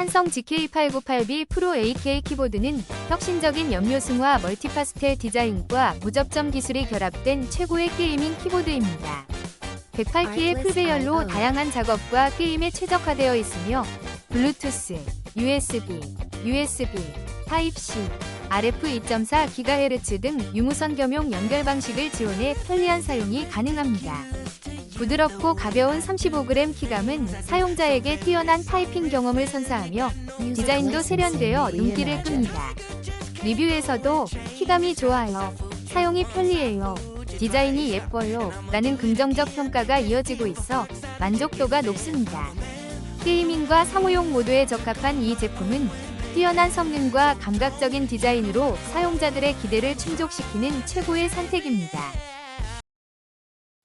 한성 GK898B 프로 8K 키보드는 혁신적인 연료승화 멀티파스텔 디자인과 무접점 기술이 결합된 최고의 게이밍 키보드입니다. 108K의 풀배열로 다양한 작업과 게임에 최적화되어 있으며 블루투스, USB, USB, 타입C, RF 2.4GHz 등 유무선 겸용 연결 방식을 지원해 편리한 사용이 가능합니다. 부드럽고 가벼운 35g 키감은 사용자에게 뛰어난 타이핑 경험을 선사하며 디자인도 세련되어 눈길을 끕니다. 리뷰에서도 키감이 좋아요, 사용이 편리해요, 디자인이 예뻐요 라는 긍정적 평가가 이어지고 있어 만족도가 높습니다. 게이밍과 사무용 모두에 적합한 이 제품은 뛰어난 성능과 감각적인 디자인으로 사용자들의 기대를 충족시키는 최고의 선택입니다.